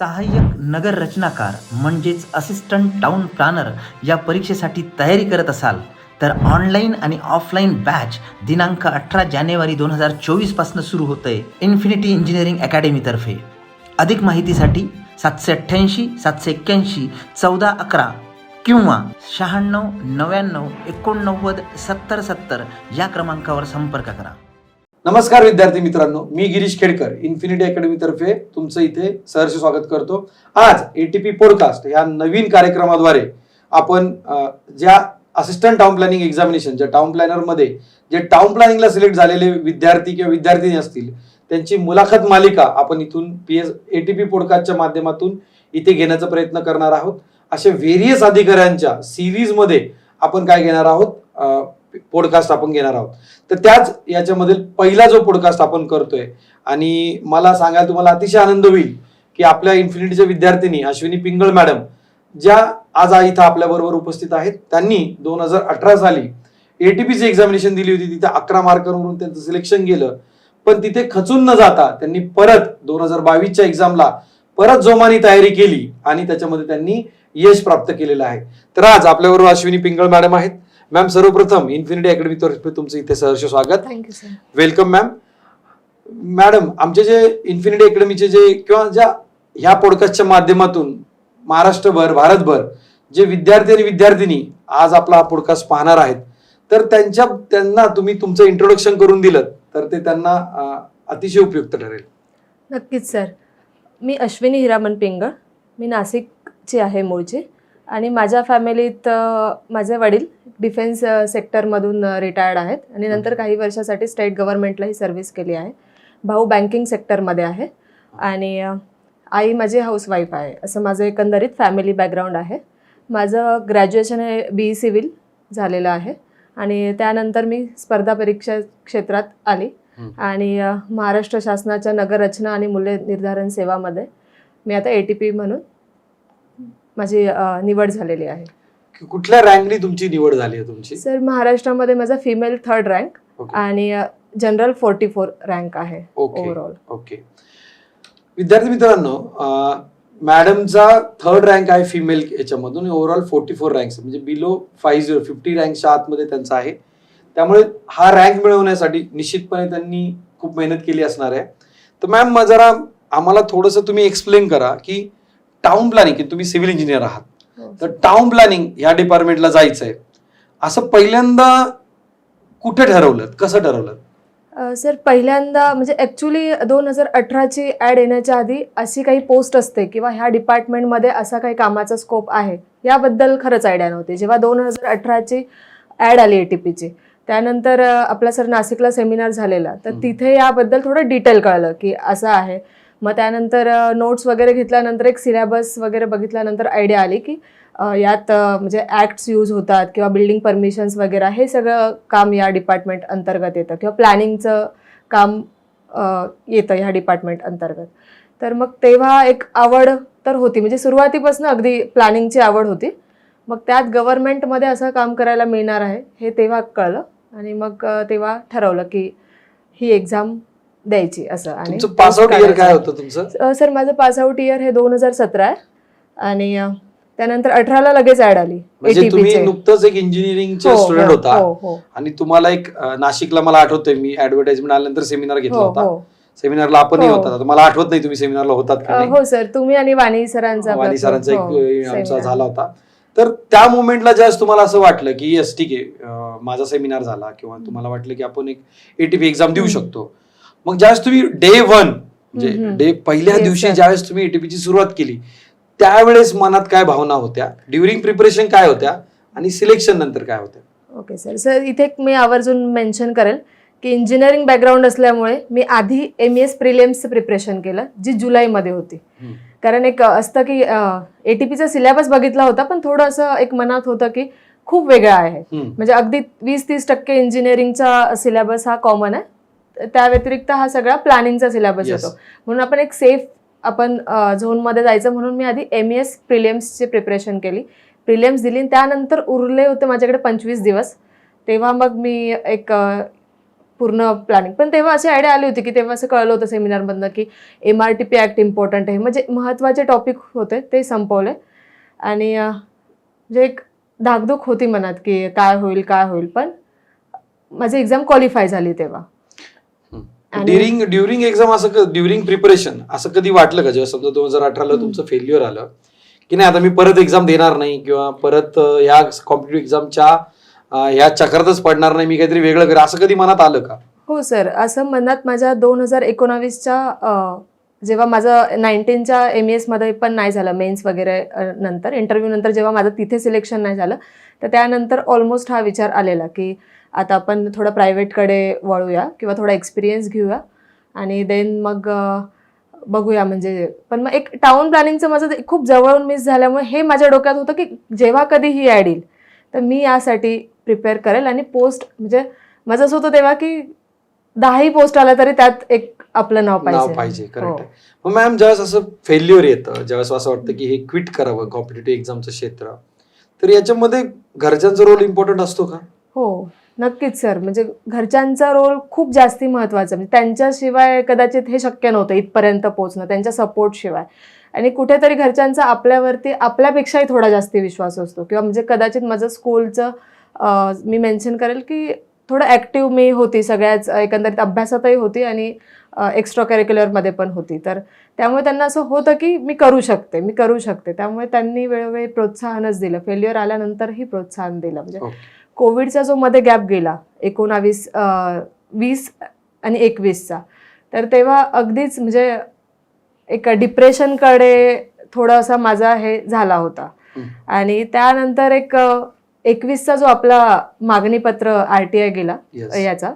सहाय्यक नगर रचनाकार म्हणजेच असिस्टंट टाउन प्लॅनर या परीक्षेसाठी तयारी करत असाल तर ऑनलाईन आणि ऑफलाईन बॅच दिनांक अठरा जानेवारी दोन हजार चोवीसपासून सुरू होतं आहे इन्फिनिटी इंजिनिअरिंग अकॅडमीतर्फे अधिक माहितीसाठी सातशे अठ्ठ्याऐंशी सातशे एक्क्याऐंशी चौदा अकरा किंवा शहाण्णव नव्याण्णव एकोणनव्वद सत्तर सत्तर या क्रमांकावर संपर्क करा. नमस्कार विद्यार्थी मित्रांनो मी गिरीश खेडकर इन्फिनिटी अकॅडमी तर्फे तुमचं इथे सहर्ष स्वागत करतो. आज एटीपी पॉडकास्ट या नवीन कार्यक्रमाद्वारे आपण ज्या असिस्टंट टाउन प्लॅनिंग एक्झामिनेशन ज्या टाउन प्लॅनरमध्ये जे टाउन प्लॅनिंगला सिलेक्ट झालेले विद्यार्थी किंवा विद्यार्थिनी असतील त्यांची मुलाखत मालिका आपण इथून पी एस एटीपी पॉडकास्टच्या माध्यमातून इथे घेण्याचा प्रयत्न करणार आहोत. अशा व्हेरियस अधिकाऱ्यांच्या सिरीजमध्ये आपण काय घेणार आहोत? पॉडकास्ट आपण घेणार आहोत. तर त्याच याच्यामधील पहिला जो पॉडकास्ट आपण करतोय आणि मला सांगायला तुम्हाला अतिशय आनंद होईल की आपल्या इन्फिनिटीच्या विद्यार्थिनी अश्विनी पिंगळ मॅडम ज्या आज इथं आपल्या बरोबर उपस्थित आहेत त्यांनी दोन हजार अठरा साली एटीपीची एक्झामिनेशन दिली होती तिथे अकरा मार्कांवरून त्यांचं सिलेक्शन गेलं. पण तिथे खचून न जाता त्यांनी परत दोन हजार बावीसच्या एक्झामला परत जोमानी तयारी केली आणि त्याच्यामध्ये त्यांनी यश प्राप्त केलेलं आहे. तर आज आपल्याबरोबर अश्विनी पिंगळ मॅडम आहेत. मॅम सर्वप्रथम इन्फिनिटी अकॅडमी तर्फे तुमचं इथे सहर्ष स्वागत. Thank you sir welcome ma'am madam आमचे जे इन्फिनिटी अकॅडमीचे जे किंवा ज्या ह्या पॉडकास्टच्या माध्यमातून महाराष्ट्रभर भारतभर जे विद्यार्थी आणि विद्यार्थिनी आज आपला हा पॉडकास्ट पाहणार आहेत तर त्यांच्या त्यांना तुम्ही तुमचं इंट्रोडक्शन करून दिलं तर ते त्यांना अतिशय उपयुक्त ठरेल. नक्कीच सर मी अश्विनी हिरामन पिंगळ मी नाशिकची आहे मूळची. आणि माझ्या फॅमिलीत माझे वडील डिफेन्स सेक्टरमधून रिटायर्ड आहेत. आणि नंतर काही वर्षासाठी स्टेट गव्हर्नमेंटलाही सर्व्हिस केली आहे. भाऊ बँकिंग सेक्टरमध्ये आहे. आणि आई माझी हाऊसवाईफ आहे. असं माझं एकंदरीत फॅमिली बॅकग्राऊंड आहे. माझं ग्रॅज्युएशन हे बी ई सिव्हिल झालेलं आहे. आणि त्यानंतर मी स्पर्धा परीक्षा क्षेत्रात आली. आणि महाराष्ट्र शासनाच्या नगररचना आणि मूल्य निर्धारण सेवामध्ये मी आता ए टी पी म्हणून माझी निवड झालेली आहे. कुठल्या रँकनी तुमची निवड झाली आहे तुमची? सर महाराष्ट्रामध्ये माझा फिमेल थर्ड रँक आणि जनरल फोर्टी फोर रँक आहे ओके ओव्हरऑल ओके विद्यार्थी मित्रांनो मॅडमचा थर्ड रँक आहे फिमेल याच्यामधून ओव्हरऑल फोर्टी फोर रँक्स म्हणजे बिलो फाईव्ह झिरो फिफ्टी रँकच्या आतमध्ये त्यांचा आहे. त्यामुळे हा रँक मिळवण्यासाठी निश्चितपणे त्यांनी खूप मेहनत केली असणार आहे. तर मॅम जरा आम्हाला थोडंसं तुम्ही एक्सप्लेन करा की टाउन प्लॅनिंग की तुम्ही सिव्हिल इंजिनियर आहात. हो. तर टाउन प्लॅनिंग ह्या डिपार्टमेंटला जायचंय. असं पहिल्यांदा कुठे ठरवलं? कसं ठरवलं? सर पहिल्यांदा म्हणजे ॲक्च्युली दोन हजार अठराची ॲड येण्याच्या आधी अशी काही पोस्ट असते किंवा ह्या डिपार्टमेंटमध्ये असा काही कामाचा स्कोप आहे याबद्दल खरंच आयडिया नव्हती. जेव्हा दोन हजार अठराची ॲड आली ए टी पीची त्यानंतर आपला सर नाशिकला सेमिनार झालेला. तर. तिथे याबद्दल थोडं डिटेल कळलं की असं आहे. मग त्यानंतर नोट्स वगैरे घेतल्यानंतर एक सिलेबस वगैरे बघितल्यानंतर आयडिया आली की यात म्हणजे ॲक्ट्स यूज होतात किंवा बिल्डिंग परमिशन्स वगैरे हे सगळं काम या डिपार्टमेंट अंतर्गत येतं किंवा प्लॅनिंगचं काम येतं ह्या डिपार्टमेंट अंतर्गत. तर मग तेव्हा एक आवड तर होती म्हणजे सुरुवातीपासून अगदी प्लॅनिंगची आवड होती. मग त्यात गव्हर्नमेंटमध्ये असं काम करायला मिळणार आहे हे तेव्हा कळलं आणि मग तेव्हा ठरवलं की ही एक्झाम द्यायची असं. आणि पासआउट इयर. काय होतं तुमचं? सर माझं पासआउट इयर हे दोन हजार सतरा आहे. आणि त्यानंतर अठराला लगेच ऍड आली म्हणजे तुम्ही. नुकतंच एक इंजिनिअरिंगचे हो, स्टुडंट हो, होता. हो हो. आणि तुम्हाला एक नाशिकला मला आठवतंय मी ऍडव्हर्टाइजमेंट आल्यानंतर सेमिनार घेतला हो होता. हो. सेमिनारला आपणही हो. होता मला आठवत नाही तुम्ही सेमिनारला होतात का हो सर. तुम्ही आणि वाणी सरांचा वाणी सरांचा एक हो, आमचा. झाला होता. तर त्या मोमेंटला ज्यावेळेस तुम्हाला असं वाटलं की येस ठीक आहे माझा सेमिनार झाला किंवा तुम्हाला वाटलं की आपण एक एटीपी एक्झाम देऊ. शकतो. मग ज्यावेळेस तुम्ही डे वन म्हणजे. डे पहिल्या दिवशी. ज्यावेळेस तुम्ही एटीपीची सुरुवात केली त्यावेळेस मनात काय भावना होत्या ड्युरिंग प्रिपरेशन काय होत्या आणि सिलेक्शन नंतर काय होत्या ओके सर सर इथे एक मी आवर्जून मेन्शन करेल की इंजिनिअरिंग बॅकग्राऊंड असल्यामुळे मी आधी एम एस प्रिलियम्सचं प्रिपरेशन केलं जी जुलैमध्ये होती. कारण एक असतं की ए टी पीचा सिलेबस बघितला होता पण थोडं असं एक मनात होतं की खूप वेगळा आहे. म्हणजे अगदी वीस तीस टक्के इंजिनिअरिंगचा सिलेबस हा कॉमन आहे त्या व्यतिरिक्त हा सगळा प्लॅनिंगचा सिलेबस. येतो म्हणून आपण एक सेफ आपण झोनमध्ये जायचं म्हणून मी आधी एम एस प्रिलियम्सची प्रिपरेशन केली. प्रिलियम्स दिली आणि त्यानंतर उरले होते माझ्याकडे पंचवीस दिवस. तेव्हा मग मी एक पूर्ण प्लॅनिंग पण तेव्हा अशी आयडिया आली होती की तेव्हा असं कळलं होतं सेमिनारमधनं की M R T P act important आहे. म्हणजे महत्त्वाचे टॉपिक होते ते संपवले. आणि म्हणजे एक धाकधूक होती मनात की काय होईल काय होईल. पण माझी एक्झाम क्वालिफाय झाली तेव्हा. ड्युरिंग ड्युरिंग एक्झाम असं ड्युरिंग प्रिपरेशन असं कधी वाटलं का? जेव्हा समजा दोन हजार अठराला तुमचं फेल्युअर आलं की नाही आता मी परत एक्झाम देणार नाही किंवा परत ह्या कॉम्पिटेटिव्ह एक्झामच्या ह्या चक्रातच पडणार नाही मी काहीतरी वेगळं करेन असं कधी मनात आलं का? हो सर. असं मनात माझ्या दोन हजार एकोणावीसच्या जेव्हा माझं नाईन्टीनच्या एममध्ये पण नाही झालं मेन्स वगैरे नंतर इंटरव्ह्यू नंतर जेव्हा माझं तिथे सिलेक्शन नाही झालं तर त्यानंतर ऑलमोस्ट हा विचार आलेला की आता आपण थोडं प्रायव्हेटकडे वळूया किंवा थोडा एक्सपिरियन्स घेऊया. आणि देन मग बघूया म्हणजे पण मग एक टाउन प्लॅनिंगचं माझं खूप जवळून मिस झाल्यामुळे हे माझ्या डोक्यात होतं की जेव्हा कधी ही ॲड येईल तर मी यासाठी प्रिपेअर करेल. आणि पोस्ट म्हणजे माझं असं होतं तेव्हा की दहाही पोस्ट आला तरी त्यात एक आपलं नाव नाव पाहिजे. पाहिजे हो. करेक्ट आहे. मग मॅम ज्यावेळेस असं फेल्युअर येतं ज्यावेळेस असं वाटतं की हे क्विट करावं कॉम्पिटेटिव्ह एक्झामचं क्षेत्र तर याच्यामध्ये घरच्यांचा रोल इम्पॉर्टंट असतो का? हो. नक्कीच सर. म्हणजे घरच्यांचा रोल खूप जास्ती महत्त्वाचा म्हणजे त्यांच्याशिवाय कदाचित हे शक्य नव्हतं इथपर्यंत पोहोचणं त्यांच्या सपोर्टशिवाय आणि कुठेतरी घरच्यांचा आपल्यावरती आपल्यापेक्षाही थोडा जास्ती विश्वास असतो. किंवा म्हणजे कदाचित माझं स्कूलचं मी मेन्शन करेल की थोडं ॲक्टिव्ह मी होती सगळ्याच एकंदरीत अभ्यासातही होती आणि एक्स्ट्रा करिक्युलरमध्ये पण होती. तर त्यामुळे त्यांना असं होतं की मी करू शकते मी करू शकते. त्यामुळे त्यांनी वेळोवेळी प्रोत्साहनच दिलं. फेल्युअर आल्यानंतरही प्रोत्साहन दिलं. म्हणजे कोविडचा जो मध्ये गॅप गेला एकोणावीस वीस आणि एकवीसचा तर तेव्हा अगदीच म्हणजे एक डिप्रेशनकडे थोडासा माझा हे झाला होता. आणि त्यानंतर एक एकवीसचा जो आपला मागणी पत्र आर टी आय गेला Yes. याचा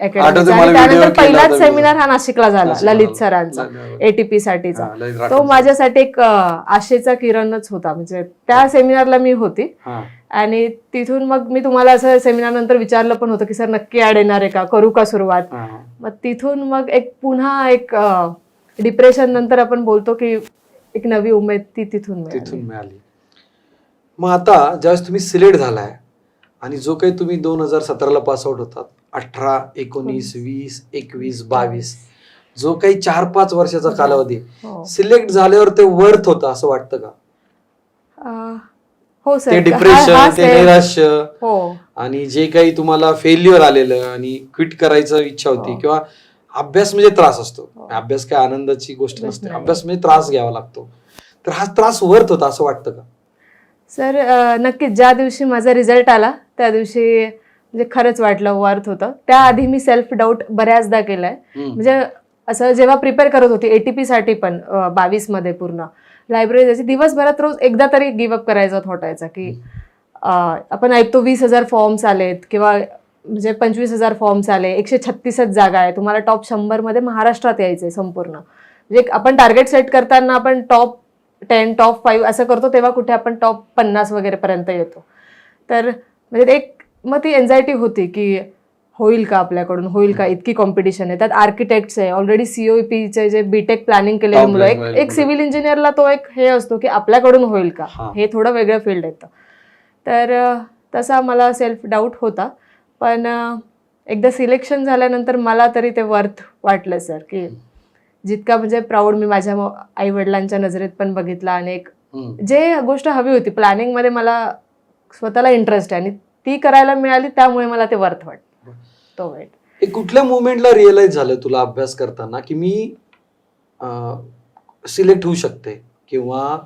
अं, आठवतं academy चा. मला आणि video त्यानंतर पहिलाच सेमिनार हा नाशिकला झाला ललित. सरांचा एटीपी साठीचा तो. माझ्यासाठी एक आशेचा किरणच होता म्हणजे त्या सेमिनारला मी होती. आणि तिथून मग मी तुम्हाला असं सेमिनार नंतर विचारलं पण होतं की सर नक्की ऍड येणार आहे का करू का सुरुवात. मग तिथून मग एक पुन्हा एक डिप्रेशन नंतर आपण बोलतो की एक नवी उमेद ती तिथून मिळाली. तिथून मिळाली मग आता ज्यावेळेस तुम्ही सिलेक्ट झालाय आणि जो काही तुम्ही दोन हजार सतराला पास आउट होतात अठरा एकोणीस वीस एकवीस बावीस जो काही चार पाच वर्षाचा कालावधी हो. सिलेक्ट झाल्यावर ते वर्थ होतं असं वाटतं का हो सर ते हा- डिप्रेशन हा ते. नैराश्य हो आणि जे काही तुम्हाला फेल्युअर आलेलं आणि क्विट करायचं इच्छा होती हो. किंवा अभ्यास म्हणजे त्रास असतो हो. अभ्यास काय आनंदाची गोष्ट नसते. अभ्यास म्हणजे त्रास घ्यावा लागतो तर हा त्रास वर्थ होता असं वाटतं का सर नक्कीच ज्या दिवशी माझा रिझल्ट आला त्या दिवशी म्हणजे खरंच वाटलं वर्थ होतं. त्याआधी मी सेल्फ डाऊट बऱ्याचदा केलाय. म्हणजे असं जेव्हा प्रिपेअर करत होती एटीपी साठी पण बावीसमध्ये पूर्ण. लायब्ररी जायची दिवसभरात रोज एकदा तरी गिव्हअप करायचा थॉट यायचा की आपण ऐकतो वीस हजार फॉर्म्स आलेत किंवा म्हणजे पंचवीस हजार फॉर्म्स आले एकशे छत्तीसच जागा आहे तुम्हाला टॉप शंभरमध्ये महाराष्ट्रात यायचंय संपूर्ण. म्हणजे आपण टार्गेट सेट करताना आपण टॉप टेन टॉप फाईव्ह असं करतो तेव्हा कुठे आपण टॉप पन्नास वगैरे पर्यंत येतो. तर म्हणजे एक मग ती एन्झायटी होती की होईल का आपल्याकडून? होईल का? इतकी कॉम्पिटिशन आहे. त्यात आर्किटेक्ट्स आहे. ऑलरेडी सीओपीचे जे बीटेक प्लॅनिंग केलेले मुलं एक एक सिव्हिल इंजिनियरला तो एक हे असतो की आपल्याकडून होईल का? हा. थोडं वेगळं फील्ड येतं तर तसा मला सेल्फ डाऊट होता. पण एकदा सिलेक्शन झाल्यानंतर मला तरी ते वर्थ वाटलं सर की जितका म्हणजे प्राऊड मी माझ्या आई वडिलांच्या नजरेत पण बघितला हम्म. जे गोष्ट हवी होती. प्लॅनिंगमध्ये मला स्वतःला इंटरेस्ट आहे आणि ती करायला मिळाली त्यामुळे मला ते वर्थ वाटतं. तो वेट हे कुठल्या मुवमेंटला रिअलाइज झालं तुला अभ्यास करताना की मी सिलेक्ट होऊ शकते? किंवा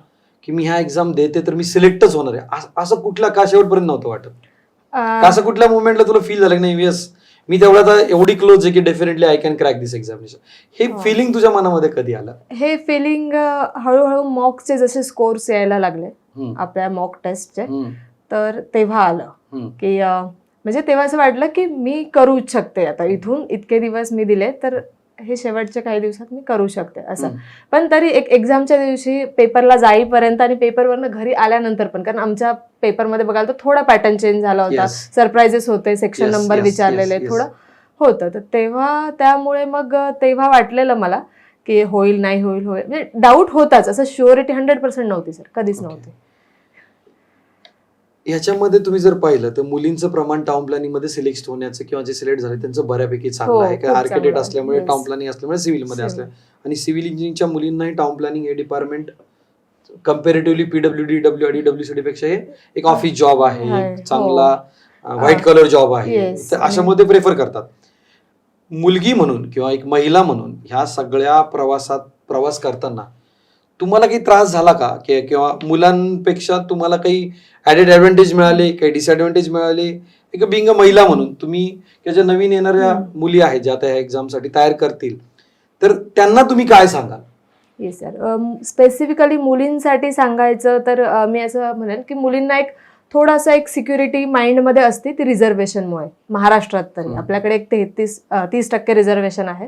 की मी ह्या एक्झाम देते तर मी सिलेक्टच होणार आहे? अस- कुठल्या का शेवटपर्यंत नव्हतं वाटत? असं कुठल्या मुवमेंटला तुला फील झालं की नाही येस मी तेवढा आता एवढी क्लोज आहे की definitely I can crack this examination हे. फिलिंग तुझ्या मनामध्ये कधी आलं हे फिलिंग हळूहळू मॉकचे जसे स्कोर्स यायला लागले. आपल्या मॉक टेस्टचे. तर तेव्हा आलं. की म्हणजे तेव्हा असं वाटलं की मी करूच शकते आता इथून इतके दिवस मी दिले तर हे शेवटच्या काही दिवसात मी करू शकते असं. पण तरी एक एक्झामच्या दिवशी पेपरला जाईपर्यंत आणि पेपरवरनं घरी आल्यानंतर पण कारण आमच्या पेपरमध्ये बघाल तर थोडा पॅटर्न चेंज झाला होता. सरप्राईजेस होते सेक्शन नंबर विचारलेले. थोडं होतं तर तेव्हा त्यामुळे मग तेव्हा वाटलेलं मला की होईल नाही होईल होईल म्हणजे डाऊट होताच असं शुअरिटी हंड्रेड पर्सेंट नव्हती सर कधीच. नव्हती ह्याच्यामध्ये तुम्ही जर पाहिलं तर मुलींचं प्रमाण टाउन प्लॅनिंगमध्ये सिलेक्ट होण्याचं किंवा जे सिलेक्ट झाले त्यांचं बऱ्यापैकी चांगलं हो, आहे खूप आर्किटेक्ट चांगलं. असल्यामुळे. टाउन प्लॅनिंग असल्यामुळे सिव्हिलमध्ये. असल्या आणि सिव्हिल इंजिनिअरिंगच्या मुलींनाही टाउन प्लॅनिंग हे department comparatively P W D W आणि डब्ल्यू सी पेक्षा हे एक ऑफिस जॉब आहे चांगला व्हाईट. कलर जॉब आहे. तर अशामध्ये प्रेफर करतात मुलगी म्हणून किंवा एक महिला म्हणून ह्या सगळ्या प्रवासात प्रवास करताना तुम्हाला काही त्रास झाला का? कि- किंवा मुलांपेक्षा तुम्हाला काही ऍडेड ऍडव्हान्टेज मिळाले काही डिसएडव्हान्टेज मिळाले? एक बिंग महिला म्हणून तुम्ही त्या ज्या नवीन येणाऱ्या. मुली आहेत ज्या त्या एक्झामसाठी तयार करतील तर त्यांना तुम्ही काय सांगाल? येस सर स्पेसिफिकली मुलींसाठी सांगायचं तर मी असं म्हणेल की मुलींना एक थोडासा एक सिक्युरिटी माइंडमध्ये असते ती रिझर्वेशनमुळे महाराष्ट्रात तरी. आपल्याकडे एक तेहतीस तीस टक्के रिझर्वेशन आहे.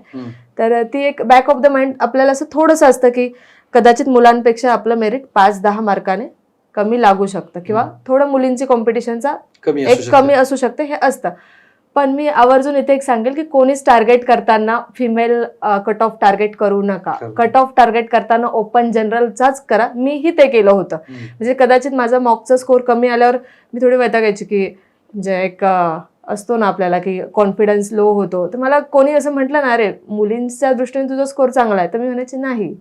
तर ती एक बॅक ऑफ द माइंड आपल्याला असं थोडंसं असतं की कदाचित मुलांपेक्षा आपलं मेरिट पाच दहा मार्काने कमी लागू शकतं किंवा. थोडं मुलींची कॉम्पिटिशनचा एक. कमी असू शकते हे असतं पण मी आवर्जून इथे एक सांगेल की कोणीच टार्गेट करताना फिमेल कट ऑफ टार्गेट करू नका. कट ऑफ टार्गेट करताना ओपन जनरलचाच करा मीही ते केलं होतं. म्हणजे कदाचित माझा मॉकचा स्कोर कमी आल्यावर मी थोडी वैतागायची की म्हणजे एक असतो ना आपल्याला की कॉन्फिडन्स लो होतो तर मला कोणी असं म्हटलं ना अरे मुलींच्या दृष्टीने तुझा स्कोर चांगला आहे तर मी म्हणायची नाही.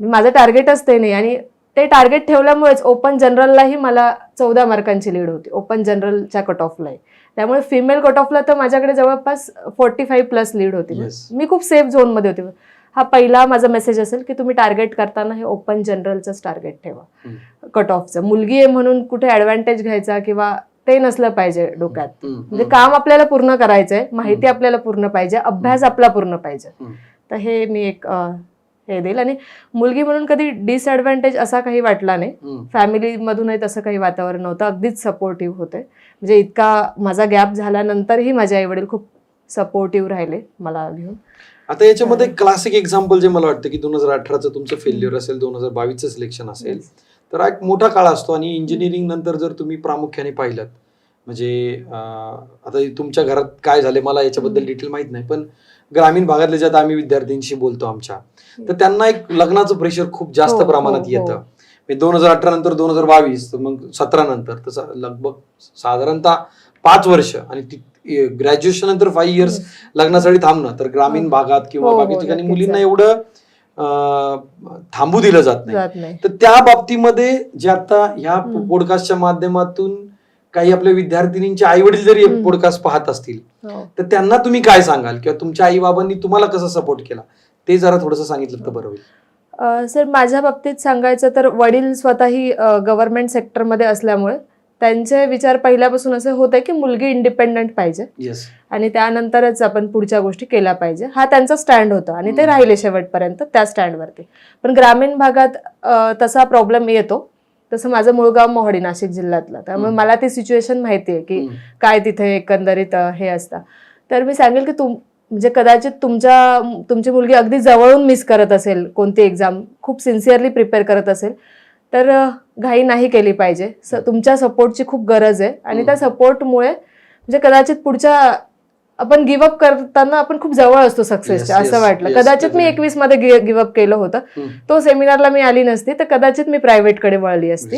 माझं टार्गेटच ते नाही. आणि ते टार्गेट ठेवल्यामुळेच ओपन जनरललाही मला चौदा मार्कांची लीड होती. ओपन जनरलच्या कट ऑफलाही त्यामुळे फिमेल कट ऑफला तर माझ्याकडे जवळपास फोर्टी फाईव्ह प्लस लीड होती. Yes. मी खूप सेफ झोनमध्ये होते. हा पहिला माझा मेसेज असेल की तुम्ही टार्गेट करताना हे ओपन जनरलचंच टार्गेट ठेवा. कट ऑफचं मुलगी आहे म्हणून कुठे ऍडव्हान्टेज घ्यायचा किंवा ते नसलं पाहिजे डोक्यात. म्हणजे काम आपल्याला पूर्ण करायचंय माहिती आपल्याला पूर्ण पाहिजे अभ्यास आपला पूर्ण पाहिजे. तर हे मी एक हे देईल. आणि मुलगी म्हणून कधी डिसएडव्हान्टेज असा काही वाटला नाही. फॅमिलीमधूनही तसं काही वातावरण नव्हतं. अगदीच सपोर्टिव्ह होते. म्हणजे इतका माझा गॅप झाल्यानंतरही माझे आई वडील खूप सपोर्टिव्ह राहिले मला घेऊन. आता याच्यामध्ये क्लासिक एक्झाम्पल जे मला वाटतं की दोन हजार अठराचं तुमचं फेल्युअर असेल दोन हजार बावीसचं सिलेक्शन असेल तर हा एक मोठा काळ असतो. आणि इंजिनिअरिंग नंतर जर तुम्ही प्रामुख्याने पाहिलं म्हणजे आता तुमच्या घरात काय झाले मला याच्याबद्दल. डिटेल माहीत नाही. पण ग्रामीण भागातल्या ज्यात आम्ही विद्यार्थ्यांशी बोलतो आमच्या तर त्यांना एक लग्नाचं प्रेशर खूप जास्त हो, हो, प्रमाणात हो. येतं दोन हजार अठरा नंतर दोन हजार बावीस मग सतरा नंतर तसं लगभग साधारणतः पाच वर्ष आणि ग्रॅज्युएशन नंतर फाईव्ह इयर्स लग्नासाठी थांबणं तर ग्रामीण हो. भागात किंवा हो, हो, बाकी ठिकाणी मुलींना. एवढं थांबू दिलं जात नाही तर त्या बाबतीमध्ये जे आता ह्या. पॉडकास्टच्या माध्यमातून काही आपल्या विद्यार्थिनींचे आई वडील जरी. पॉडकास्ट पाहत असतील हो. तर त्यांना तुम्ही काय सांगाल किंवा तुमच्या आई बाबांनी तुम्हाला कसं सपोर्ट केला ते जरा थोडंसं सांगितलं तर बरं होईल. सर माझ्या बाबतीत सांगायचं तर वडील स्वतःही गव्हर्नमेंट सेक्टरमध्ये असल्यामुळे त्यांचे विचार पहिल्यापासून असे होते की मुलगी इंडिपेंडंट पाहिजे. येस आणि त्यानंतरच आपण पुढच्या गोष्टी केल्या पाहिजे. हा त्यांचा स्टँड होता आणि ते. राहिले शेवटपर्यंत त्या स्टँडवरती पण ग्रामीण भागात अ, तसा प्रॉब्लेम येतो. तसं माझं मूळ गाव मोहाडी नाशिक जिल्ह्यातलं. त्यामुळे हम्म. मला ती सिच्युएशन माहिती आहे की काय तिथे एकंदरीत अ, हे असतं. तर मी सांगेल की तुम म्हणजे कदाचित तुमच्या तुमची मुलगी अगदी जवळून मिस करत असेल कोणती एक्झाम खूप सिन्सिअरली प्रिपेअर करत असेल तर घाई नाही केली पाहिजे स तुमच्या सपोर्टची खूप गरज आहे आणि. त्या सपोर्टमुळे म्हणजे कदाचित पुढच्या आपण गिवअप करताना आपण खूप जवळ असतो सक्सेसच्या असं वाटलं कदाचित मी. एकवीसमध्ये गिवअप केलं होतं. तो सेमिनारला मी आली नसती तर कदाचित मी प्रायव्हेटकडे वळली असती.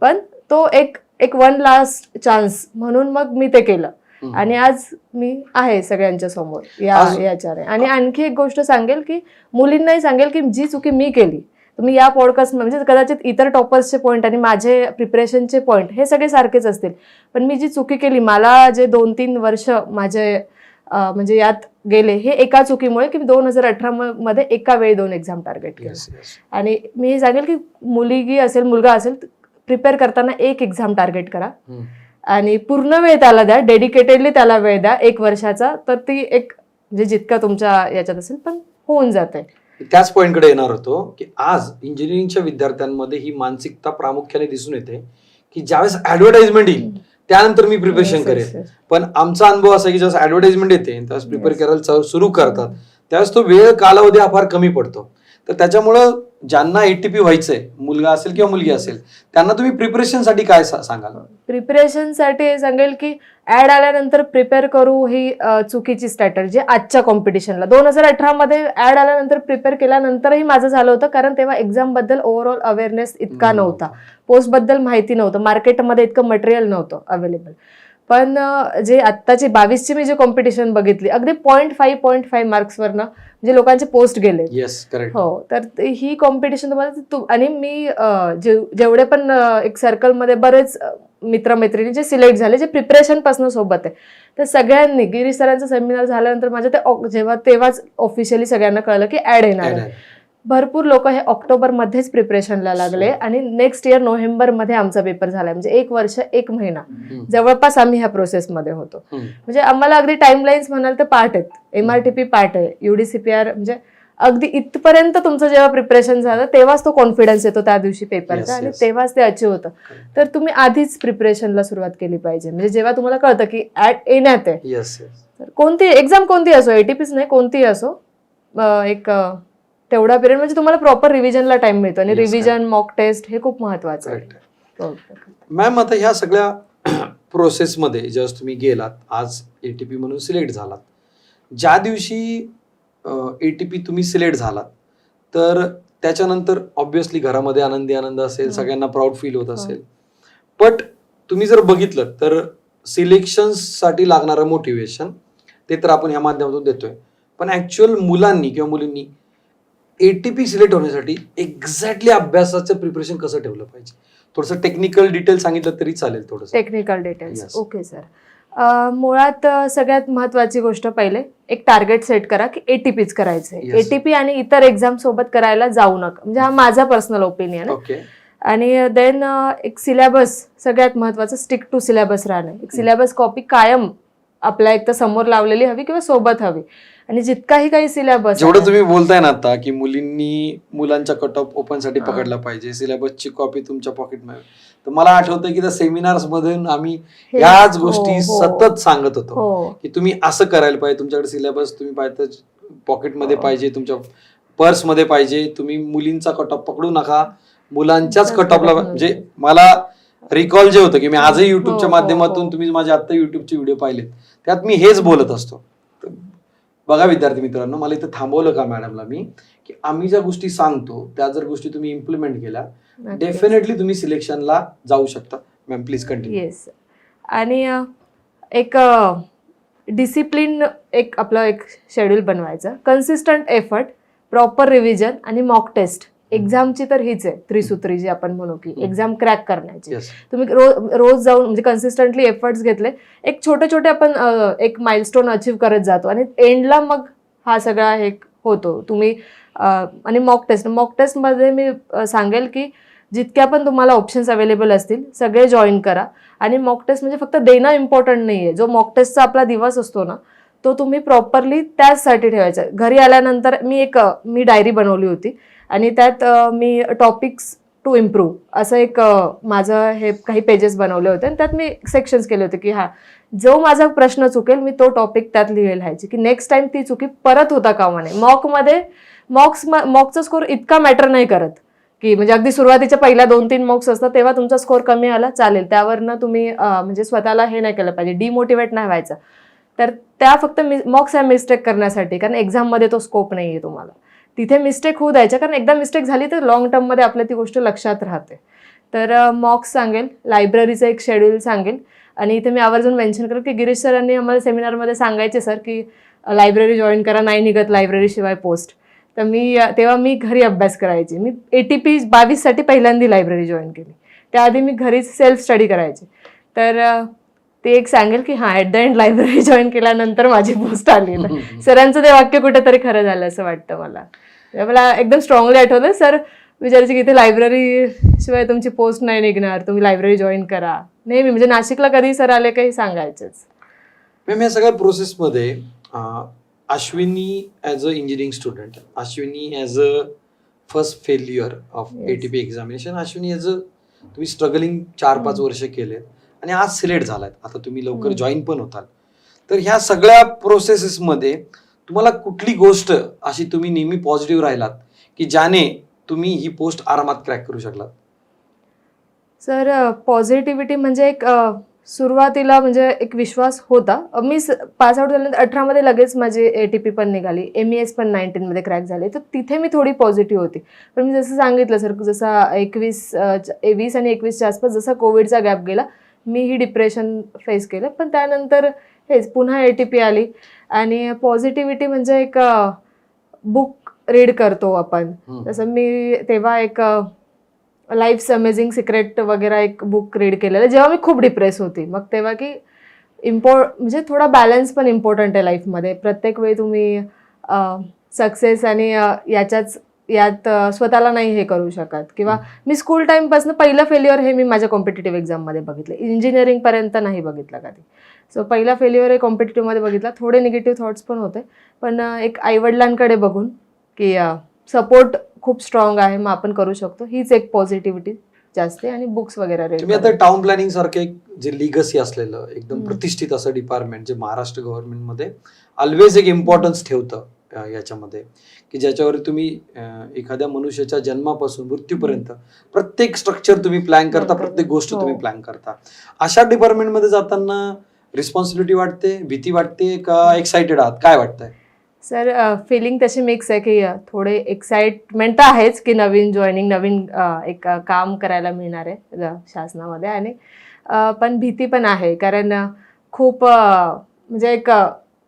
पण तो एक एक वन लास्ट चान्स म्हणून मग मी ते केलं. आणि आज मी आहे सगळ्यांच्या समोर या याच्याने. आणि आणखी एक गोष्ट सांगेल की मुलींनाही सांगेल की जी चुकी मी केली तुम्ही या पॉडकास्ट म्हणजे कदाचित इतर टॉपर्सचे पॉईंट आणि माझे प्रिपरेशनचे पॉईंट हे सगळे सारखेच असतील. पण मी जी चुकी केली मला जे दोन तीन वर्ष माझे म्हणजे यात गेले हे एका चुकीमुळे की दोन हजार अठरा मध्ये एका वेळी दोन एक्झाम टार्गेट केलं. आणि मी हे सांगेल की मुलगी असेल मुलगा असेल प्रिपेअर करताना एक एक्झाम टार्गेट करा. आणि पूर्ण वेळ त्याला द्या डेडिकेटेडली त्याला वेळ द्या एक वर्षाचा तर ती एक म्हणजे जितका तुमच्या याच्यात असेल पण होऊन जाते त्याच पॉईंटकडे येणार होतो की आज इंजिनिअरिंगच्या विद्यार्थ्यांमध्ये ही मानसिकता प्रामुख्याने दिसून येते की ज्यावेळेस ऍडव्हर्टाइजमेंट येईल त्यानंतर मी प्रिपरेशन करेन yes. पण आमचा अनुभव असा की जसं ऍडव्हर्टाइजमेंट येते त्यावेळेस प्रिपेअर. करायला सुरू करतात त्यावेळेस तो वेळ कालावधी हा फार कमी पडतो तर त्याच्यामुळं ज्यांना एटीपी व्हायचंय मुलगा असेल किंवा मुलगी असेल त्यांना तुम्ही प्रिपरेशनसाठी काय सा- सांगाल? प्रिपरेशनसाठी हे सांगेल की ऍड आल्यानंतर प्रिपेअर करू ही अ, चुकीची स्ट्रॅटर्जी आजच्या कॉम्पिटिशनला दोन हजार अठरामध्ये ऍड आल्यानंतर प्रिपेअर केल्यानंतरही माझं झालं होतं कारण तेव्हा एक्झामबद्दल ओव्हरऑल अवेअरनेस इतका. नव्हता. पोस्टबद्दल माहिती नव्हतं. मार्केटमध्ये इतकं मटेरियल नव्हतं अवेलेबल पण जे आत्ताची बावीसची मी जे कॉम्पिटिशन बघितली अगदी पॉईंट फाईव्ह पॉईंट फाईव्ह मार्क्सवरनं म्हणजे लोकांचे पोस्ट गेले. येस करेक्ट हो तर ही कॉम्पिटिशन तुम्हाला तू आणि मी जेवढे पण एक सर्कलमध्ये बरेच मित्रमैत्रिणी जे सिलेक्ट झाले जे प्रिपरेशनपासून सोबत आहे तर सगळ्यांनी गिरीश सरांचा सेमिनार झाल्यानंतर माझ्या ते जेव्हा तेव्हाच ऑफिशियली सगळ्यांना कळलं की ऍड येणार आहे. भरपूर लोक हे ऑक्टोबर मध्येच प्रिपरेशनला लागले आणि नेक्स्ट इयर नोव्हेंबरमध्ये आमचा पेपर झाला. म्हणजे एक वर्ष एक महिना. जवळपास आम्ही ह्या प्रोसेसमध्ये होतो. म्हणजे आम्हाला अगदी टाइमलाईन्स म्हणाल तर पार्ट आहेत. एमआरटीपी पार्ट आहे. युडीसीपीआर म्हणजे अगदी इथपर्यंत तुमचं जेव्हा प्रिपरेशन झालं तेव्हाच तो कॉन्फिडन्स येतो त्या दिवशी पेपरचा आणि. तेव्हाच ते अचीव होतं. तर तुम्ही आधीच प्रिपरेशनला सुरुवात केली पाहिजे. म्हणजे जेव्हा तुम्हाला कळतं की ऍड येण्यात आहे. कोणती एक्झाम कोणती असो? एटीपीच नाही कोणतीही असो. एक तेवढा पिरियड म्हणजे तुम्हाला प्रॉपर रिव्हिजनला टाइम मिळतो आणि रिव्हिजन मॉक टेस्ट हे खूप महत्वाचं आहे. हो. मॅम आता ह्या सगळ्या प्रोसेसमध्ये जस्ट तुम्ही गेलात आज एटीपी म्हणून सिलेक्ट झालात. ज्या दिवशी एटीपी तुम्ही सिलेक्ट झालात तर त्याच्यानंतर ऑब्विसली घरामध्ये आनंदी आनंद असेल हो. सगळ्यांना प्राऊड फील होत असेल. बट तुम्ही जर बघितलं तर सिलेक्शन्ससाठी लागणारं मोटिवेशन ते तर आपण ह्या माध्यमातून देतोय. पण ऍक्च्युअल मुलांनी किंवा मुलींनी एटीपी सिलेक्ट होण्यासाठी एक्झॅक्टली अभ्यासाचं प्रिपरेशन कसं ठेवलं पाहिजे? थोडंसं टेक्निकल डिटेल सांगितलं तरी चालेल थोडंसं. Technical details Yes. Okay sir मुळात अ, सगळ्यात महत्वाची गोष्ट पहिले एक टार्गेट सेट करा की एटीपीच करायचंय Yes. एटीपी आणि इतर एक्झाम सोबत करायला जाऊ नका. म्हणजे हा माझा पर्सनल ओपिनियन ओके आणि देन एक सिलेबस सगळ्यात महत्वाचं स्टिक टू सिलेबस राहणं. एक सिलेबस कॉपी कायम आपल्या एक तर समोर लावलेली हवी किंवा सोबत हवी. आणि जितकाही काही सिलेबस जेवढं तुम्ही बोलताय ना आता की मुलींनी मुलांच्या कट ऑफ ओपनसाठी हा. पकडला पाहिजे सिलेबसची कॉपी तुमच्या पॉकेटमध्ये तर मला आठवतं की त्या सेमिनार्स मधून आम्ही याच गोष्टी सतत सांगत होतो हो की तुम्ही असं करायला पाहिजे तुमच्याकडे सिलेबस तुम्ही पाहिजे पॉकेटमध्ये हो. पाहिजे तुमच्या पर्समध्ये पाहिजे तुम्ही मुलींचा कट ऑफ पकडू नका मुलांच्याच मुलांचा कट ऑफला म्हणजे. मला रिकॉल जे होतं की मी आजही हो, युट्यूबच्या हो, माध्यमातून हो. तुम्ही माझे आता युट्यूबचे व्हिडिओ पाहिलेत त्यात मी हेच बोलत असतो बघा विद्यार्थी मित्रांनो मला इथं थांबवलं का मॅडमला मी की आम्ही ज्या गोष्टी सांगतो त्या जर गोष्टी तुम्ही इम्प्लिमेंट केल्या डेफिनेटली तुम्ही सिलेक्शनला जाऊ शकता. मॅम प्लीज कंटिन्यू येस आणि एक डिसिप्लिन एक आपलं एक शेड्यूल बनवायचं. कन्सिस्टंट एफर्ट प्रॉपर रिव्हिजन आणि मॉक टेस्ट एक्झामची तर हीच आहे त्रिसूत्री जी आपण म्हणू की. एक्झाम क्रॅक करण्याची. तुम्ही रोज रोज जाऊन म्हणजे कन्सिस्टंटली एफर्ट्स घेतले एक छोटे छोटे आपण एक माइलस्टोन अचीव करत जातो आणि एंडला मग हा सगळा हे होतो. तुम्ही आणि मॉक टेस्ट मॉक टेस्टमध्ये मी सांगेल की जितक्या पण तुम्हाला ऑप्शन्स अवेलेबल असतील सगळे जॉईन करा. आणि मॉक टेस्ट म्हणजे फक्त देणं इम्पॉर्टंट नाही आहे जो मॉक टेस्टचा आपला दिवस असतो ना तो तुम्ही प्रॉपरली त्याचसाठी ठेवायचा. घरी आल्यानंतर मी एक मी डायरी बनवली होती. आणि त्यात मी टॉपिक्स टू इम्प्रूव्ह असं एक माझं हे काही पेजेस बनवले होते. आणि त्यात मी सेक्शन्स केले होते की हा जो माझा प्रश्न चुकेल मी तो टॉपिक त्यात लिहिलेला आहे की नेक्स्ट टाइम ती चुकी परत होता कामा नये. मॉकमध्ये मॉक्स मॉकचा स्कोर इतका मॅटर नाही करत. की म्हणजे अगदी सुरुवातीच्या पहिल्या दोन तीन मॉक्स असतात तेव्हा तुमचा स्कोर कमी आला चालेल. त्यावरनं तुम्ही म्हणजे स्वतःला हे नाही केलं पाहिजे. डिमोटिवेट नाही व्हायचं. तर त्या फक्त मॉक्स आहे मिस्टेक करण्यासाठी कारण एक्झाममध्ये तो स्कोप नाही आहे तुम्हाला. तिथे मिस्टेक होऊ द्यायच्या कारण एकदा मिस्टेक झाली तर लॉंग टर्ममध्ये आपल्या ती गोष्ट लक्षात राहते. तर मॉक्स सांगेल लायब्ररीचं एक शेड्यूल सांगेल. आणि इथे मी आवर्जून मेन्शन करेल की गिरीश सरांनी आम्हाला सेमिनारमध्ये सांगायचे सर की लायब्ररी जॉईन करा नाही निघत लायब्ररीशिवाय पोस्ट तर मी तेव्हा मी घरी अभ्यास करायची. मी ए टी पी बावीससाठी पहिल्यांदा लायब्ररी जॉईन केली. त्याआधी मी घरीच सेल्फ स्टडी करायची. तर ते एक सांगेल की हां at the end library join केल्यानंतर माझी पोस्ट आली ना. सरांचं ते वाक्य कुठेतरी खरं झालं असं वाटतं मला. मला एकदम स्ट्रॉंगली आठवलं सर विचारायचे की इथे लायब्ररी शिवाय तुमची पोस्ट नाही निघणार तुम्ही लायब्ररी जॉईन करा. नेहमी म्हणजे नाशिकला कधी सर आले काही सांगायचेच. मॅम या सगळ्या प्रोसेसमध्ये Ashwini as a engineering student Ashwini as a first failure of. A T P examination Ashwini as a तुम्ही स्ट्रगलिंग चार पाच. वर्ष केलेत. आणि आज सिलेक्ट झालात आता तुम्ही लवकर. जॉईन पण होताल. तर ह्या सगळ्या प्रोसेसेसमध्ये तुम्हाला कुठली गोष्ट अशी तुम्ही नेहमी पॉझिटिव्ह राहिलात की ज्याने तुम्ही ही पोस्ट आरामात क्रॅक करू शकलात? सर पॉझिटिव्हिटी म्हणजे एक अ, सुरुवातीला म्हणजे एक विश्वास होता. अ, मी पास आउट झाल्यानंतर अठरामध्ये लगेच माझी ए टी पी पण निघाली. एम ई एस पण नाईन्टीनमध्ये क्रॅक झाले. तर तिथे मी थोडी पॉझिटिव्ह होती. पण मी जसं सांगितलं सर जसा एकवीस अ, च- वीस आणि एकवीसच्या आसपास जसा कोविडचा गॅप गेला मी ही डिप्रेशन फेस केलं. पण त्यानंतर हेच पुन्हा ए टी पी आली. आणि पॉझिटिव्हिटी म्हणजे एक बुक रीड करतो आपण. तसं मी तेव्हा एक लाईफ्स अमेझिंग सिक्रेट वगैरे एक बुक रीड केलेलं. जेव्हा मी खूप डिप्रेस होती. मग तेव्हा की इम्पॉ म्हणजे थोडा बॅलन्स पण इम्पॉर्टंट आहे लाईफमध्ये प्रत्येक वेळी तुम्ही सक्सेस आणि याच्याच यात स्वतःला नाही हे करू शकत. किंवा मी स्कूल टाईमपासून पहिलं फेल्युअर हे मी माझ्या कॉम्पिटेटिव्ह एक्झाममध्ये बघितलं. इंजिनिअरिंगपर्यंत नाही बघितलं कधी. सो पहिला फेल्युअर हे कॉम्पिटेटिव्हमध्ये बघितला. थोडे निगेटिव्ह थॉट्स पण होते. पण एक आईवडिलांकडे बघून की सपोर्ट खूप स्ट्रॉंग आहे मग आपण करू शकतो. हीच एक पॉझिटिव्हिटी जास्त आहे आणि बुक्स वगैरे तुम्ही आता. टाउन प्लॅनिंग सारखं एक जे लिगसी असलेलं एकदम. प्रतिष्ठित असं डिपार्टमेंट जे महाराष्ट्र गव्हर्नमेंटमध्ये ऑलवेज एक इम्पॉर्टन्स ठेवतं. याच्यामध्ये. की ज्याच्यावर तुम्ही एखाद्या मनुष्याच्या जन्मापासून मृत्यूपर्यंत प्रत्येक स्ट्रक्चर तुम्ही प्लॅन करता. प्रत्येक गोष्ट हो. तुम्ही प्लॅन करता. अशा डिपार्टमेंटमध्ये जाताना रिस्पॉन्सिबिलिटी वाटते भीती वाटते का एक्साइटेड आहात? काय वाटतंय? सर फिलिंग तशी मिक्स आहे की थोडे एक्साइटमेंट तर आहेच की नवीन जॉईनिंग नवीन एक काम करायला मिळणार आहे शासनामध्ये. आणि पण भीती पण आहे. कारण खूप म्हणजे एक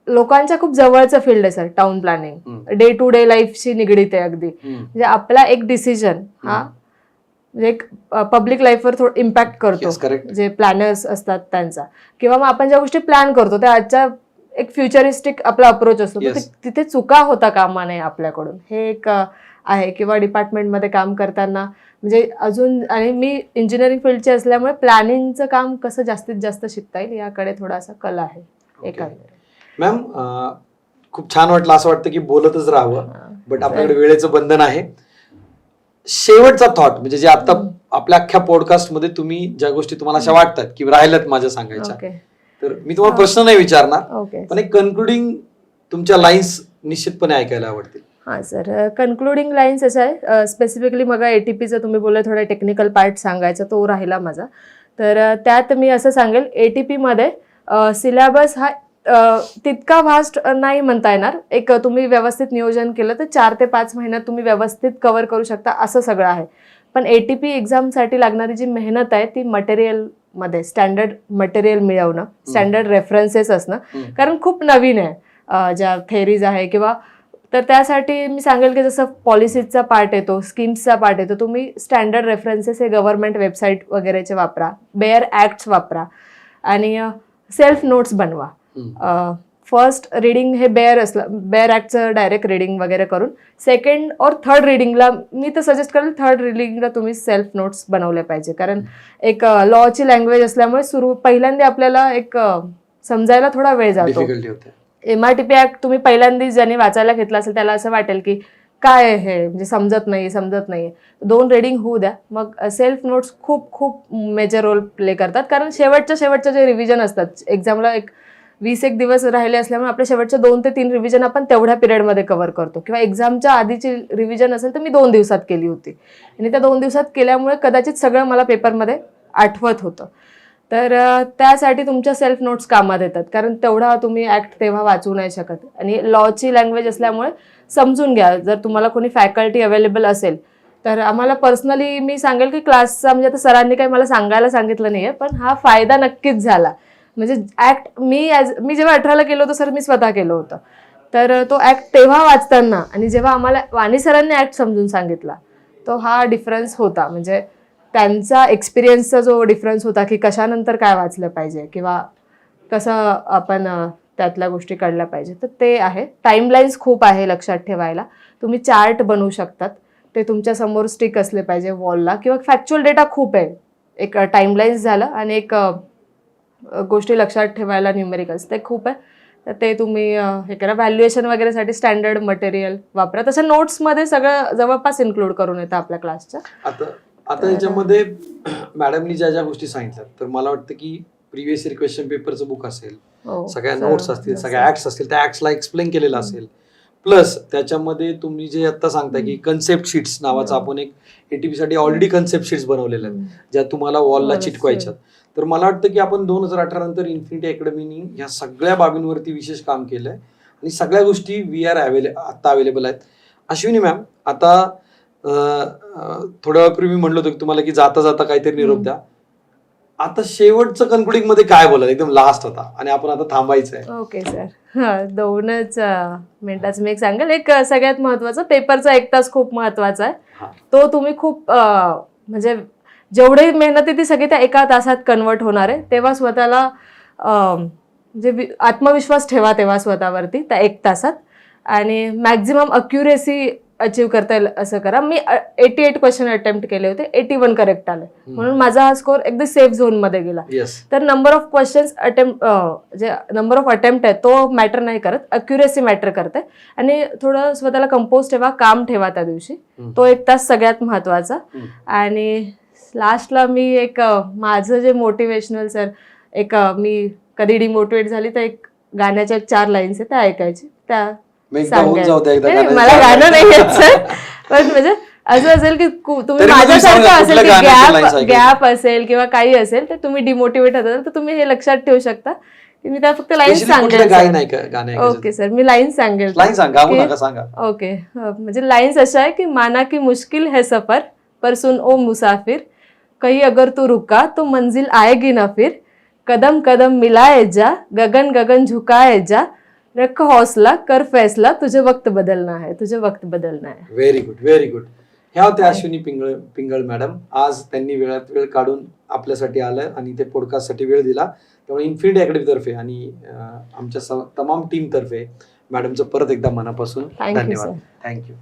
लोकांच्या खूप जवळचं फील्ड आहे sir town planning. Day to day लाईफशी निगडीत आहे अगदी. म्हणजे आपला एक डिसिजन हा. म्हणजे एक पब्लिक लाईफवर थोडं इम्पॅक्ट करतो. जे प्लॅनर्स असतात त्यांचा. किंवा मग आपण ज्या गोष्टी प्लॅन करतो त्या आजच्या एक फ्युचरिस्टिक आपला अप्रोच असतो तिथे चुका होता कामा नये आपल्याकडून. हे एक आहे. किंवा डिपार्टमेंटमध्ये काम करताना म्हणजे अजून आणि मी इंजिनिअरिंग फील्डची असल्यामुळे प्लॅनिंगचं काम कसं जास्तीत जास्त शिकता येईल याकडे थोडासा कल आहे. एकंदरीत मॅम अ, खूप छान वाटलं असं वाटतं की बोलतच राहावं. बट आपल्याकडे वेळेचं बंधन आहे. शेवटचा थॉट म्हणजे जे आता आपल्या अख्ख्या पॉडकास्टमध्ये तुम्ही ज्या गोष्टी तुम्हाला अशा वाटतात की राहिल्यात माझ्या सांगायच्या तर मी तुम्हाला प्रश्न नाही विचारणार पण एक कन्क्लुडिंग तुमच्या लाईन्स निश्चितपणे ऐकायला आवडतील. हां सर कन्क्लुडिंग लाईन्स असं आहे. स्पेसिफिकली मग ए टी पीचं तुम्ही बोलले थोडा टेक्निकल पार्ट सांगायचा तो राहिला माझा. तर त्यात मी असं सांगेल ए टी पीमध्ये सिलेबस हा तितका व्हास्ट नाही म्हणता येणार एक तुम्ही व्यवस्थित नियोजन केलं तर चार ते पाच महिन्यात तुम्ही व्यवस्थित कव्हर करू शकता असं सगळं आहे पण ए टी पी एक्झामसाठी लागणारी जी मेहनत आहे ती मटेरियलमध्ये स्टँडर्ड मटेरियल मिळवणं स्टँडर्ड रेफरन्सेस असणं. कारण खूप नवीन आहे ज्या थेरीज आहे किंवा तर त्यासाठी मी सांगेल की जसं पॉलिसीजचा पार्ट येतो स्कीम्सचा पार्ट येतो तुम्ही स्टँडर्ड रेफरन्सेस हे गव्हर्नमेंट वेबसाईट वगैरेचे वापरा बेअर ॲक्ट्स वापरा आणि सेल्फ नोट्स बनवा. फर्स्ट रिडिंग हे बेअर असलं बेअर ॲक्टचं डायरेक्ट रिडिंग वगैरे करून सेकंड और थर्ड रिडिंगला मी तर सजेस्ट करेल थर्ड रिडिंगला तुम्ही सेल्फ नोट्स बनवले पाहिजे. कारण एक लॉची लँग्वेज असल्यामुळे सुरू पहिल्यांदा आपल्याला एक समजायला थोडा वेळ जातो. M R T P act तुम्ही पहिल्यांदा ज्याने वाचायला घेतला असेल त्याला असं वाटेल की काय हे? म्हणजे समजत नाही समजत नाही दोन रिडिंग होऊ द्या. मग सेल्फ नोट्स खूप खूप मेजर रोल प्ले करतात. कारण शेवटच्या शेवटच्या जे रिव्हिजन असतात एक्झामला एक वीस एक दिवस राहिले असल्यामुळे आपल्या शेवटच्या दोन ते तीन रिव्हिजन आपण तेवढ्या पिरियडमध्ये कव्हर करतो. किंवा एक्झामच्या आधीची रिव्हिजन असेल तर मी दोन दिवसात केली होती. आणि त्या दोन दिवसात केल्यामुळे कदाचित सगळं मला पेपरमध्ये आठवत होतं. तर त्यासाठी तुमच्या सेल्फ नोट्स कामात येतात. कारण तेवढा तुम्ही ॲक्ट तेव्हा वाचू नाही शकत. आणि लॉची लँग्वेज असल्यामुळे समजून घ्या. जर तुम्हाला कोणी फॅकल्टी अवेलेबल असेल तर आम्हाला पर्सनली मी सांगेल की क्लासचा म्हणजे आता सरांनी काही मला सांगायला सांगितलं नाही आहे पण हा फायदा नक्कीच झाला. म्हणजे ॲक्ट मी ॲज मी जेव्हा अठराला केलं होतं सर मी स्वतः केलं होतं. तर तो ॲक्ट तेव्हा वाचताना आणि जेव्हा आम्हाला वाणी सरांनी ॲक्ट समजून सांगितला तो हा डिफरन्स होता. म्हणजे त्यांचा एक्सपिरियन्सचा जो डिफरन्स होता की कशानंतर काय वाचलं पाहिजे किंवा कसं आपण त्यातल्या गोष्टी काढल्या पाहिजे. तर ते आहे. टाईमलाईन्स खूप आहे लक्षात ठेवायला. तुम्ही चार्ट बनवू शकतात. ते तुमच्यासमोर स्टिक असले पाहिजे वॉलला किंवा फॅक्च्युअल डेटा खूप आहे. एक टाईमलाईन्स झालं आणि एक गोष्टी लक्षात ठेवायला न्यूमेरिकल्स ते खूप आहे. तर ते तुम्ही हे करा. व्हॅल्युएशन वगैरेसाठी स्टँडर्ड मटेरियल वापरा. तसं नोट्समध्ये सगळं जवळपास इन्क्लूड करून येतं आपल्या क्लासच्या आता आता याच्यामध्ये मॅडमनी ज्या ज्या गोष्टी सांगितल्या तर मला वाटतं की प्रिव्हियस इयर क्वेश्चन पेपरचं बुक असेल हो. सगळ्या नोट्स असतील सगळ्या ऍक्ट्स असतील त्या ऍक्ट्सला एक्सप्लेन केलेलं असेल. प्लस त्याच्यामध्ये तुम्ही जे आता सांगताय की कन्सेप्ट शीट्स नावाचा. आपण एक एटीपी साठी ऑलरेडी कन्सेप्ट शीट्स बनवलेल्या आहेत ज्या तुम्हाला वॉलला Walls, चिटकवायच्यात तर मला वाटतं की आपण दोन हजार अठरा नंतर इन्फिनिटी अकॅडमीनी ह्या सगळ्या बाबींवरती विशेष काम केलंय. आणि सगळ्या गोष्टी व्ही आर अवेले आता अवेलेबल आहेत. अश्विनी मॅम आता थोड्या वेळापूर्वी मी म्हणलो होतो की तुम्हाला की जाता जाता काहीतरी निरोप. द्या. आता शेवटचं कन्क्लुडिंगमध्ये काय बोला एकदम लास्ट होता. आणि आपण आता थांबायचं आहे ओके सर हा दोनच मिनिटाचं मी एक सांगेल. एक सगळ्यात महत्वाचं पेपरचा एक तास खूप महत्त्वाचा. आहे. तो तुम्ही खूप म्हणजे जेवढी मेहनत आहे ती सगळी त्या एका तासात कन्वर्ट होणार आहे. तेव्हा स्वतःला वि- आत्मविश्वास ठेवा तेव्हा स्वतःवरती त्या एक तासात. आणि मॅक्झिमम अक्युरेसी अचीव करता येईल असं करा. मी एटी एट क्वेश्चन अटेम्प्ट केले होते. एटी वन करेक्ट आले म्हणून माझा हा स्कोर अगदी सेफ झोनमध्ये गेला. येस तर नंबर ऑफ क्वेश्चन्स अटेम्प्ट जे नंबर ऑफ अटेम्प्ट आहे तो मॅटर नाही करत. अक्युरेसी मॅटर करते. आणि थोडं स्वतःला कंपोज ठेवा काम ठेवा त्या दिवशी. तो एक तास सगळ्यात महत्त्वाचा. आणि लास्टला मी एक माझं जे मोटिवेशनल सर एक मी कधी डिमोटिवेट झाली तर एक गाण्याच्या चार लाईन्स आहेत त्या ऐकायची. त्या मला गाणं नाही. येत सर पण म्हणजे असं असेल की तुम्ही माझ्यासारखं असेल की गॅप? गॅप असेल किंवा काही असेल तर तुम्ही डिमोटिवेट होता तर तुम्ही हे लक्षात ठेवू शकता. की मी त्या फक्त लाईन्स कुठलं सांगेल ओके सर मी लाईन्स सांगेल. लाईन सांगा गाऊ की- नका सांगा. ओके म्हणजे लाइन्स अशा है कि माना कि मुश्किल है सफर पर सुन ओ मुसाफिर कहीं अगर तू रुका तो मंजिल आएगी ना फिर। कदम कदम मिलाए जा गगन गगन झुकाए जा। रख हौसला कर फैसला तुझे वक्त बदलना है तुझे वक्त बदलना है। व्हेरी गुड व्हेरी गुड ह्या होत्या अश्विनी पिंगळ पिंगळ मॅडम. आज त्यांनी वेळात वेळ काढून आपल्यासाठी आलं आणि ते पॉडकास्टसाठी वेळ दिला. त्यामुळे इन्फिनिटी अकॅडमी तर्फे आणि अं, आमच्या स- तमाम टीम तर्फे मॅडमचं परत एकदा मनापासून Thank you, धन्यवाद. थँक्यू